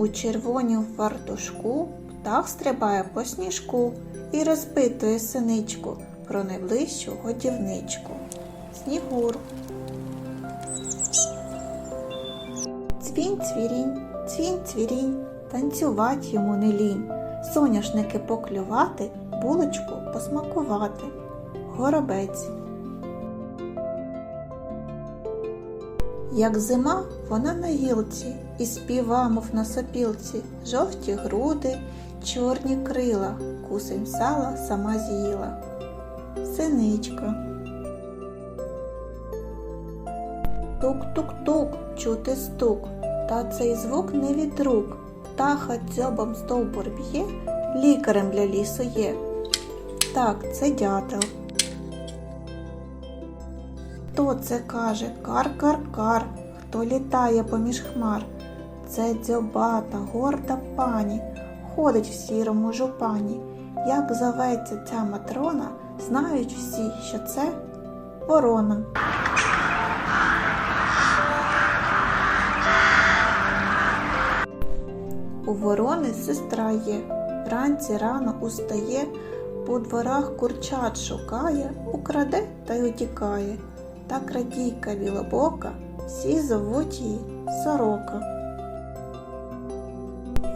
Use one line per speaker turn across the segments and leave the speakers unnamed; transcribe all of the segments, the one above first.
У червонім фартушку птах стрибає по сніжку і розпитує синичку про найближчу годівничку. Снігур. Цвінь цвірінь, цвінь цвірінь, танцювать йому не лінь, соняшники поклювати, булочку посмакувати. Горобець. Як зима, вона на гілці, і співа, мов на сопілці, жовті груди, чорні крила, кусень сала сама з'їла. Синичка. Тук-тук-тук, чути стук, та цей звук не від рук. Птаха дзьобом стовбур б'є, лікарем для лісу є. Так, це дятел. Хто це каже кар-кар-кар, хто літає поміж хмар? Це дзьобата, горда пані, ходить в сірому жупані. Як зоветься ця матрона, знають всі, що це ворона. У ворони сестра є, вранці рано устає, по дворах курчат шукає, украде та й утікає. Та крадійка білобока, всі зовуть її сорока.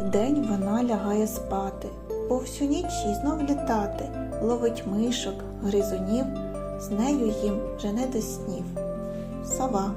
Вдень вона лягає спати, бо всю ніч їй знов літати, ловить мишок, гризунів, з нею їм вже не до снів. Сова.